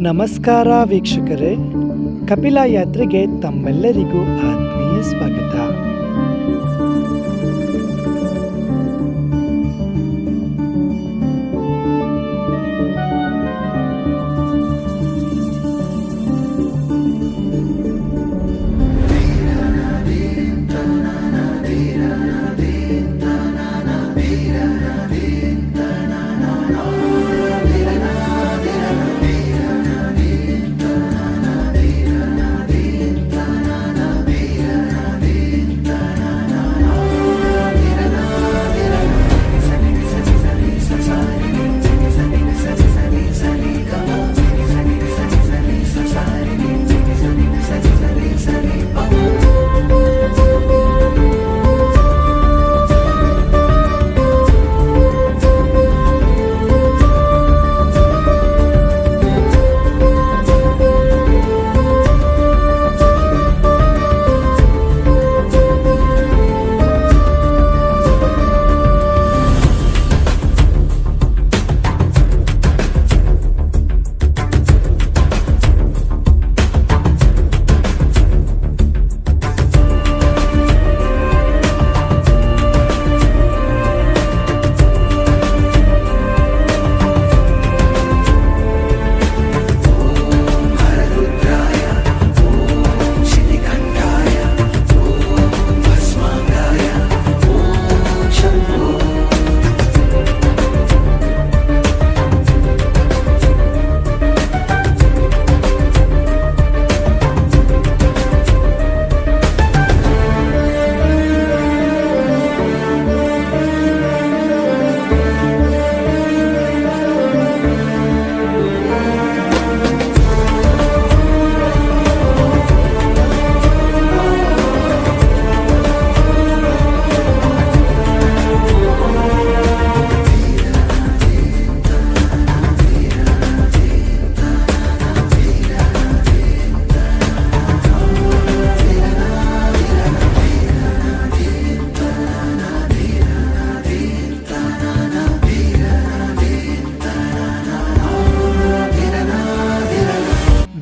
ನಮಸ್ಕಾರ ವೀಕ್ಷಕರೇ. ಕಪಿಲಾ ಯಾತ್ರೆಗೆ ತಮ್ಮೆಲ್ಲರಿಗೂ ಆತ್ಮೀಯ ಸ್ವಾಗತ.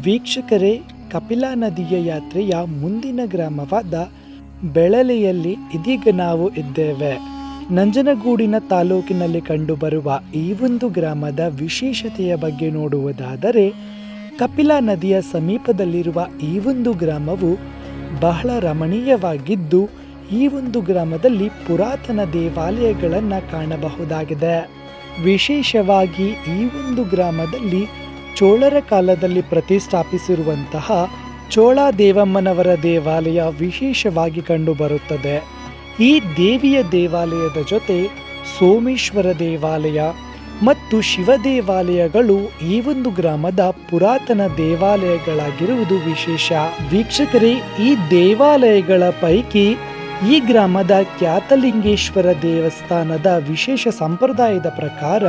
ವೀಕ್ಷಕರೇ, ಕಪಿಲಾ ನದಿಯ ಯಾತ್ರೆಯ ಮುಂದಿನ ಗ್ರಾಮವಾದ ಬೆಳಲೆಯಲ್ಲಿ ಇದೀಗ ನಾವು ಇದ್ದೇವೆ. ನಂಜನಗೂಡಿನ ತಾಲೂಕಿನಲ್ಲಿ ಕಂಡುಬರುವ ಈ ಒಂದು ಗ್ರಾಮದ ವಿಶೇಷತೆಯ ಬಗ್ಗೆ ನೋಡುವುದಾದರೆ, ಕಪಿಲಾ ನದಿಯ ಸಮೀಪದಲ್ಲಿರುವ ಈ ಒಂದು ಗ್ರಾಮವು ಬಹಳ ರಮಣೀಯವಾಗಿದ್ದು, ಈ ಒಂದು ಗ್ರಾಮದಲ್ಲಿ ಪುರಾತನ ದೇವಾಲಯಗಳನ್ನು ಕಾಣಬಹುದಾಗಿದೆ. ವಿಶೇಷವಾಗಿ ಈ ಒಂದು ಗ್ರಾಮದಲ್ಲಿ ಚೋಳರ ಕಾಲದಲ್ಲಿ ಪ್ರತಿಷ್ಠಾಪಿಸಿರುವಂತಹ ಚೋಳ ದೇವಮ್ಮನವರ ದೇವಾಲಯ ವಿಶೇಷವಾಗಿ ಕಂಡುಬರುತ್ತದೆ. ಈ ದೇವಿಯ ದೇವಾಲಯದ ಜೊತೆ ಸೋಮೇಶ್ವರ ದೇವಾಲಯ ಮತ್ತು ಶಿವ ದೇವಾಲಯಗಳು ಈ ಒಂದು ಗ್ರಾಮದ ಪುರಾತನ ದೇವಾಲಯಗಳಾಗಿರುವುದು ವಿಶೇಷ. ವೀಕ್ಷಕರೇ, ಈ ದೇವಾಲಯಗಳ ಪೈಕಿ ಈ ಗ್ರಾಮದ ಖ್ಯಾತಲಿಂಗೇಶ್ವರ ದೇವಸ್ಥಾನದ ವಿಶೇಷ ಸಂಪ್ರದಾಯದ ಪ್ರಕಾರ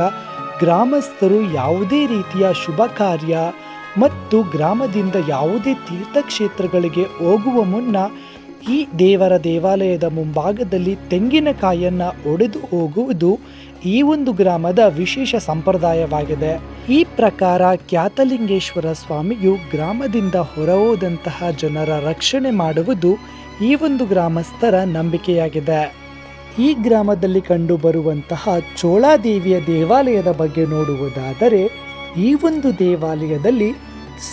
ಗ್ರಾಮಸ್ಥರು ಯಾವುದೇ ರೀತಿಯ ಶುಭ ಕಾರ್ಯ ಮತ್ತು ಗ್ರಾಮದಿಂದ ಯಾವುದೇ ತೀರ್ಥಕ್ಷೇತ್ರಗಳಿಗೆ ಹೋಗುವ ಮುನ್ನ ಈ ದೇವರ ದೇವಾಲಯದ ಮುಂಭಾಗದಲ್ಲಿ ತೆಂಗಿನಕಾಯಿಯನ್ನು ಒಡೆದು ಹೋಗುವುದು ಈ ಒಂದು ಗ್ರಾಮದ ವಿಶೇಷ ಸಂಪ್ರದಾಯವಾಗಿದೆ. ಈ ಪ್ರಕಾರ ಕ್ಯಾತಲಿಂಗೇಶ್ವರ ಸ್ವಾಮಿಯು ಗ್ರಾಮದಿಂದ ಹೊರಹೋದಂತಹ ಜನರ ರಕ್ಷಣೆ ಮಾಡುವುದು ಈ ಒಂದು ಗ್ರಾಮಸ್ಥರ ನಂಬಿಕೆಯಾಗಿದೆ. ಈ ಗ್ರಾಮದಲ್ಲಿ ಕಂಡುಬರುವಂತಹ ಚೋಳಾದೇವಿಯ ದೇವಾಲಯದ ಬಗ್ಗೆ ನೋಡುವುದಾದರೆ, ಈ ಒಂದು ದೇವಾಲಯದಲ್ಲಿ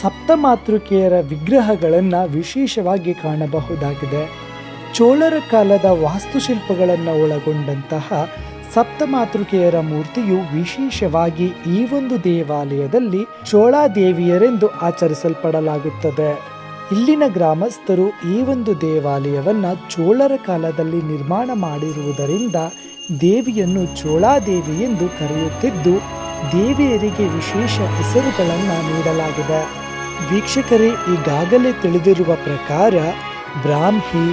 ಸಪ್ತಮಾತೃಕೆಯರ ವಿಗ್ರಹಗಳನ್ನು ವಿಶೇಷವಾಗಿ ಕಾಣಬಹುದಾಗಿದೆ. ಚೋಳರ ಕಾಲದ ವಾಸ್ತುಶಿಲ್ಪಗಳನ್ನು ಒಳಗೊಂಡಂತಹ ಸಪ್ತಮಾತೃಕೆಯರ ಮೂರ್ತಿಯು ವಿಶೇಷವಾಗಿ ಈ ಒಂದು ದೇವಾಲಯದಲ್ಲಿ ಚೋಳಾದೇವಿಯರೆಂದು ಆಚರಿಸಲ್ಪಡಲಾಗುತ್ತದೆ. ಇಲ್ಲಿನ ಗ್ರಾಮಸ್ಥರು ಈ ಒಂದು ದೇವಾಲಯವನ್ನು ಚೋಳರ ಕಾಲದಲ್ಲಿ ನಿರ್ಮಾಣ ಮಾಡಿರುವುದರಿಂದ ದೇವಿಯನ್ನು ಚೋಳಾದೇವಿ ಎಂದು ಕರೆಯುತ್ತಿದ್ದು, ದೇವಿಯರಿಗೆ ವಿಶೇಷ ಹೆಸರುಗಳನ್ನು ನೀಡಲಾಗಿದೆ. ವೀಕ್ಷಕರೇ, ಈಗಾಗಲೇ ತಿಳಿದಿರುವ ಪ್ರಕಾರ ಬ್ರಾಹ್ಮಿ,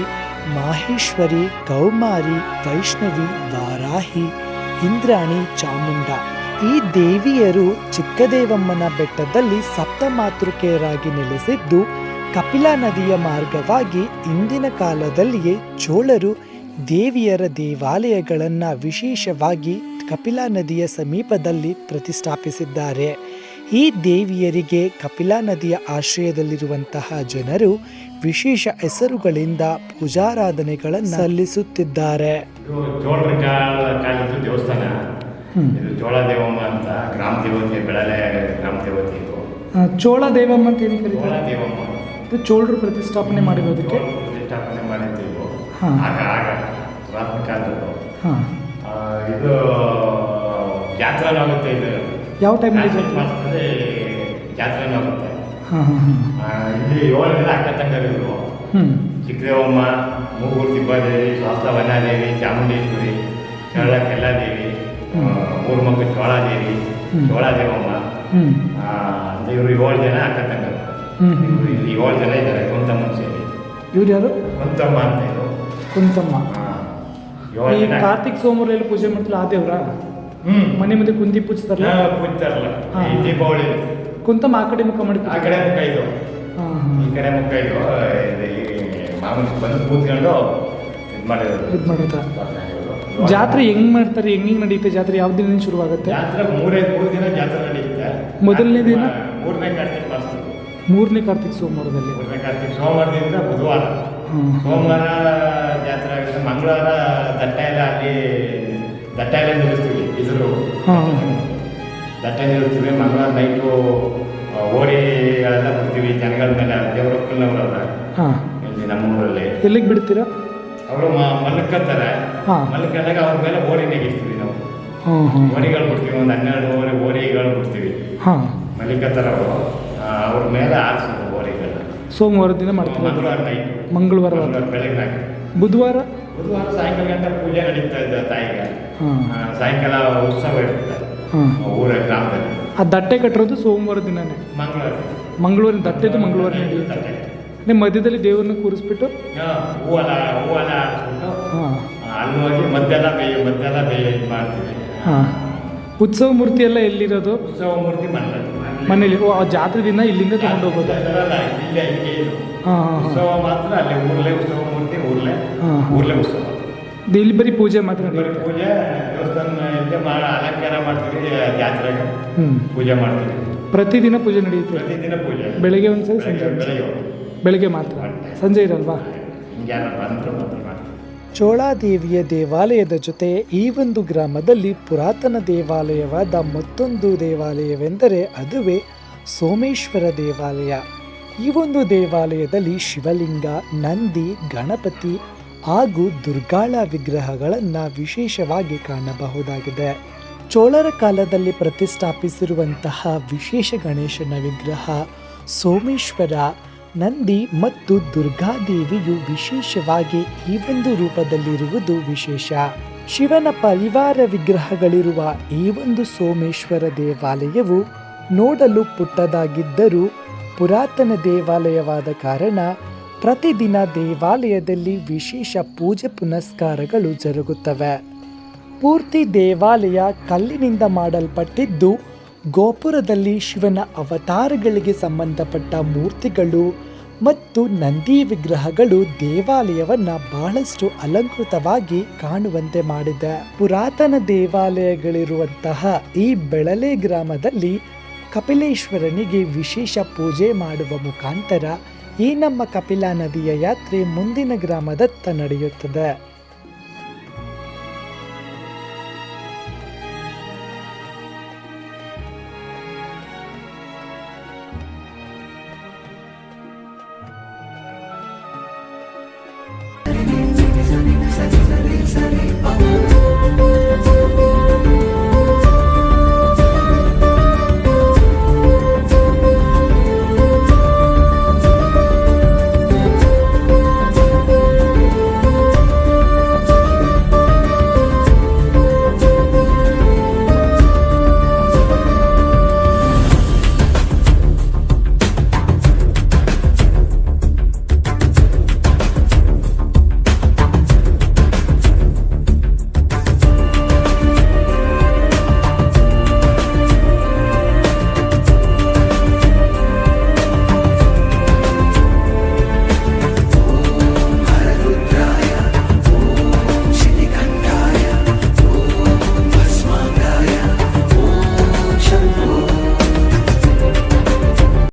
ಮಾಹೇಶ್ವರಿ, ಕೌಮಾರಿ, ವೈಷ್ಣವಿ, ವಾರಾಹಿ, ಇಂದ್ರಾಣಿ, ಚಾಮುಂಡ ಈ ದೇವಿಯರು ಚಿಕ್ಕದೇವಮ್ಮನ ಬೆಟ್ಟದಲ್ಲಿ ಸಪ್ತಮಾತೃಕೆಯರಾಗಿ ನೆಲೆಸಿದ್ದು ಕಪಿಲಾ ನದಿಯ ಮಾರ್ಗವಾಗಿ ಇಂದಿನ ಕಾಲದಲ್ಲಿಯೇ ಚೋಳರು ದೇವಿಯರ ದೇವಾಲಯಗಳನ್ನು ವಿಶೇಷವಾಗಿ ಕಪಿಲಾ ನದಿಯ ಸಮೀಪದಲ್ಲಿ ಪ್ರತಿಷ್ಠಾಪಿಸಿದ್ದಾರೆ. ಈ ದೇವಿಯರಿಗೆ ಕಪಿಲಾ ನದಿಯ ಆಶ್ರಯದಲ್ಲಿರುವಂತಹ ಜನರು ವಿಶೇಷ ಹೆಸರುಗಳಿಂದ ಪೂಜಾರಾಧನೆಗಳನ್ನು ಸಲ್ಲಿಸುತ್ತಿದ್ದಾರೆ. ದೇವಸ್ಥಾನ. ಇದು ಜೋಳ ದೇವಮ್ಮ ಅಂತ ಗ್ರಾಮ ದೇವತೆ ಬೆಳಲೆ ಗ್ರಾಮ ದೇವತೆ ಚೋಳ ದೇವಮ್ಮ ಅಂತ ಏನು ಜೋಳ ದೇವಮ್ಮ. ಇದು ಚೋಳರು ಪ್ರತಿಷ್ಠಾಪನೆ ಮಾಡಿರೋದಕ್ಕೆ? ಪ್ರತಿಷ್ಠಾಪನೆ ಮಾಡಿದ್ದೀವಿ. ಇದು ಆಗ ಆಗ ಪುರಾತನ ಕಾಲದ್ದು. ಹಾಂ. ಇದು ಜಾತ್ರೆ ಆಗುತ್ತೆ ಇದು. ಯಾವ ಟೈಮಲ್ಲಿ ಮಾಸದಲ್ಲಿ ಜಾತ್ರೆನೂ ಆಗುತ್ತೆ. ಹಾಂ ಹಾಂ ಹಾಂ. ಇಲ್ಲಿ ಏಳು ದಿನ ಅಕ್ಕ ತಂಗರಿದ್ರು. ಹ್ಞೂ ಚಿಕ್ಕದೇವಮ್ಮ ಮೂಗೂರು ತಿಬ್ಬಾದೇವಿ ಶಾಸ್ತ್ರ ವನ್ನಾದೇವಿ ಚಾಮುಂಡೇಶ್ವರಿ ಕೇರಳ ಕೆಲ್ಲಾದೇವಿ. ಮೂರು ಮಗ್ಗ ಚೋಳಾದೇವಿ. ಚೋಳಾದೇವಮ್ಮ. ಇವರು ಏಳು ಜನ ಅಕ್ಕ ಹ್ಮ್. ಇವ್ರು ಇಲ್ಲಿ ಏಳು ಜನ ಇದ್ದಾರೆ ಕುಂತಮ್ಮ ಸೇರಿ ಇವ್ರು ಯಾರು? ಕುಂತಮ್ಮ ಅಂತ ಕುಂತಮ್ಮ. ಈ ಏಳು ಜನ ಕಾರ್ತಿಕ್ ಸೋಮವಾರ ಪೂಜೆ ಮಾಡ್ತಿಲ್ಲ ಆ ದೇವ್ರ? ಹ್ಮ್. ಮನೆ ಮುಂದೆ ಕುಂದಿ ಪೂಜಿಸ್ತಾರಲ್ಲ? ಹಾ, ಪೂಜ್ತಾರಲ್ಲ ಹಾ. ಈ ದೀಪಾವಳಿ ಕುಂತಮ್ಮ ಆ ಕಡೆ ಮುಖ ಮಾಡಿ ಆ ಕಡೆ ಮುಖ ಇದು. ಈ ಕಡೆ ಮುಖ ಇದು. ಇದು ಈ ಮಾಮೂಲಿ ಬಂದು ಕೂತ್ಕೊಂಡು ಇದು ಮಾಡಿದ್ರು ಇದು ಮಾಡಿದ್ರು. ಜಾತ್ರೆ ಹೆಂಗ್ ಮಾಡ್ತಾರೆ ಹೆಂಗ್ ಹೆಂಗ್ ನಡೆಯುತ್ತೆ ಜಾತ್ರೆ? ಯಾವ ದಿನ ಶುರುವಾಗುತ್ತೆ? ಜಾತ್ರೆ ಮೂರೇ ಮೂರು ದಿನ ಜಾತ್ರೆ ನಡೆಯುತ್ತೆ ಮೊದಲನೇ ದಿನ? ಮೂರನೇ ಕಾರ್ತಿಕ್ ಮೂರನೇ ಕಾರ್ತಿಕ್ ಸೋಮವಾರದಲ್ಲಿ. ಮೂರನೇ ಕಾರ್ತಿಕ್ ಸೋಮವಾರದಿಂದ ಬುಧವಾರ. ಸೋಮವಾರ ಜಾತ್ರೆ ಆಗುತ್ತೆ. ಮಂಗಳವಾರ ದಟ್ಟ ಎಲ್ಲ ಅಲ್ಲಿ ದಟ್ಟ ಎಲ್ಲ ನಿಲ್ಲಿಸ್ತೀವಿ ಇದ್ರು. ದಟ್ಟ ನಿಲ್ಲಿಸ್ತೀವಿ ಮಂಗಳವಾರ ನೈಟು ಓರಿಗಳೆಲ್ಲ ಬಿಡ್ತೀವಿ ಜನಗಳ ಮೇಲೆ ದೇವರ ಒಕ್ಕಲ್ನವರಲ್ಲ ಹಾಂ. ಇಲ್ಲಿ ನಮ್ಮ ಊರಲ್ಲಿ. ಎಲ್ಲಿಗೆ ಬಿಡ್ತೀರಾ? ಅವರು ಮಲ್ಕತ್ತಾರೆ. ಮಲ್ಕೊಂಡಾಗ ಅವ್ರ ಮೇಲೆ ಓಡಿ ನೆಗಿಸ್ತೀವಿ ನಾವು. ಓರಿಗಳು ಬಿಡ್ತೀವಿ ಒಂದು ಹನ್ನೆರಡು ಓರಿ ಓರಿಗಳು ಬಿಡ್ತೀವಿ. ಮಲ್ಲಿಕತ್ತರ ಅವರು. ಅವ್ರ ಮೇಲೆ ಓರಿಗಳನ್ನ ಸೋಮವಾರ ದಿನ ಮಾಡ್ತೀವಿ. ಮಂಗಳವಾರ ನೈಟ್ ಮಂಗಳವಾರ ಮಂಗಳವಾರ ಬೆಳಗ್ಗೆ ಬುಧವಾರ? ಬುಧವಾರ ಸಾಯಂಕಾಲ ಗಂಟೆ ಪೂಜೆ ನಡೀತಾ ಇದೆ ತಾಯಿಗೆ. ಹಾಂ. ಸಾಯಂಕಾಲ ಉತ್ಸವ ಇರುತ್ತೆ. ಹಾಂ. ಊರ ಗ್ರಾಮದಲ್ಲಿ. ಆ ದಟ್ಟೆ ಕಟ್ಟಿರೋದು ಸೋಮವಾರ ದಿನನೇ. ಮಂಗಳವಾರ. ಮಂಗಳವಾರ ದಟ್ಟೆದು ಮಂಗಳವಾರ ನಡೆಯುತ್ತೆ. ನಿಮ್ಮ ಮಧ್ಯದಲ್ಲಿ ದೇವರನ್ನ ಕೂರಿಸ್ಬಿಟ್ಟು? ಹೂವಲ್ಲ ಹೂವಲ್ಲ ಹೂವೆಲ್ಲ ಆರಿಸ್ಬಿಟ್ಟು ಹಾಂ. ಆ, ಅಲ್ಲಿ ಹೋಗಿ ಮದ್ದೆಲ್ಲ ಬೇಯ ಮದ್ದೆಲ್ಲ ಬೇಯ ಮಾಡ್ತೀವಿ. ಹಾಂ. ಉತ್ಸವ ಮೂರ್ತಿ ಎಲ್ಲ ಎಲ್ಲಿರೋದು? ಉತ್ಸವ ಮೂರ್ತಿ ಮನೇಲಿ. ಓ ಆ ಜಾತ್ರೆ ದಿನ ಇಲ್ಲಿಂದ ತಗೊಂಡು ಹೋಗೋದು. ಅದರಲ್ಲ, ಇಲ್ಲೇ ಹಿಂಗೆ ಇದು. ಹಾಂ ಹಾಂ ಹಾಂ. ಉತ್ಸವ ಮಾತ್ರ ಅಲ್ಲಿ ಊರ್ಲೆ ಉತ್ಸವ ಮೂರ್ತಿ ಊರ್ಲೆ ಹಾ, ಹಾ. ಊರ್ಲೆ ಉತ್ಸವ. ಇಲ್ಲಿ ಬರೀ ಪೂಜೆ ಮಾತ್ರ ಬರೀ ಪೂಜೆ ದೇವಸ್ಥಾನ ಇಲ್ಲೇ ಮಾಡಿ ಅಲಂಕಾರ ಮಾಡ್ತೀವಿ ಜಾತ್ರೆಗೆ ಹ್ಞೂ ಪೂಜೆ ಮಾಡ್ತೀವಿ. ಪ್ರತಿದಿನ ಪೂಜೆ ನಡೆಯುತ್ತೆ? ಪ್ರತಿದಿನ ಪೂಜೆ. ಬೆಳಗ್ಗೆ ಒಂದ್ಸಲ ಸಂಜೆ ಬೆಳಗ್ಗೆ ಒಂದ್ಸಲ. ಬೆಳಗ್ಗೆ ಬೆಳಗ್ಗೆ ಮಾತ್ರ? ಸಂಜೆ ಇರಲ್ವಾ? ಹಿಂಗೆ ಯಾರು ಬಂದ್ರು ಮಾತ್ರ ಚೋಳಾದೇವಿಯ ದೇವಾಲಯದ ಜೊತೆ ಈ ಒಂದು ಗ್ರಾಮದಲ್ಲಿ ಪುರಾತನ ದೇವಾಲಯವಾದ ಮತ್ತೊಂದು ದೇವಾಲಯವೆಂದರೆ ಅದುವೇ ಸೋಮೇಶ್ವರ ದೇವಾಲಯ. ಈ ಒಂದು ದೇವಾಲಯದಲ್ಲಿ ಶಿವಲಿಂಗ, ನಂದಿ, ಗಣಪತಿ ಹಾಗೂ ದುರ್ಗಾಳ ವಿಗ್ರಹಗಳನ್ನು ವಿಶೇಷವಾಗಿ ಕಾಣಬಹುದಾಗಿದೆ. ಚೋಳರ ಕಾಲದಲ್ಲಿ ಪ್ರತಿಷ್ಠಾಪಿಸಿರುವಂತಹ ವಿಶೇಷ ಗಣೇಶನ ವಿಗ್ರಹ ಸೋಮೇಶ್ವರ ನಂದಿ ಮತ್ತು ದುರ್ಗಾದೇವಿಯು ವಿಶೇಷವಾಗಿ ಈ ಒಂದು ರೂಪದಲ್ಲಿರುವುದು ವಿಶೇಷ. ಶಿವನ ಪರಿವಾರ ವಿಗ್ರಹಗಳಿರುವ ಈ ಒಂದು ಸೋಮೇಶ್ವರ ದೇವಾಲಯವು ನೋಡಲು ಪುಟ್ಟದಾಗಿದ್ದರೂ ಪುರಾತನ ದೇವಾಲಯವಾದ ಕಾರಣ ಪ್ರತಿದಿನ ದೇವಾಲಯದಲ್ಲಿ ವಿಶೇಷ ಪೂಜೆ ಪುನಸ್ಕಾರಗಳು ಜರುಗುತ್ತವೆ. ಪೂರ್ತಿ ದೇವಾಲಯ ಕಲ್ಲಿನಿಂದ ಮಾಡಲ್ಪಟ್ಟಿದ್ದು ಗೋಪುರದಲ್ಲಿ ಶಿವನ ಅವತಾರಗಳಿಗೆ ಸಂಬಂಧಪಟ್ಟ ಮೂರ್ತಿಗಳು ಮತ್ತು ನಂದಿ ವಿಗ್ರಹಗಳು ದೇವಾಲಯವನ್ನು ಬಹಳಷ್ಟು ಅಲಂಕೃತವಾಗಿ ಕಾಣುವಂತೆ ಮಾಡಿದೆ. ಪುರಾತನ ದೇವಾಲಯಗಳಿರುವಂತಹ ಈ ಬೆಳಲೆ ಗ್ರಾಮದಲ್ಲಿ ಕಪಿಲೇಶ್ವರನಿಗೆ ವಿಶೇಷ ಪೂಜೆ ಮಾಡುವ ಮುಖಾಂತರ ಈ ನಮ್ಮ ಕಪಿಲಾ ನದಿಯ ಯಾತ್ರೆ ಮುಂದಿನ ಗ್ರಾಮದತ್ತ ನಡೆಯುತ್ತದೆ.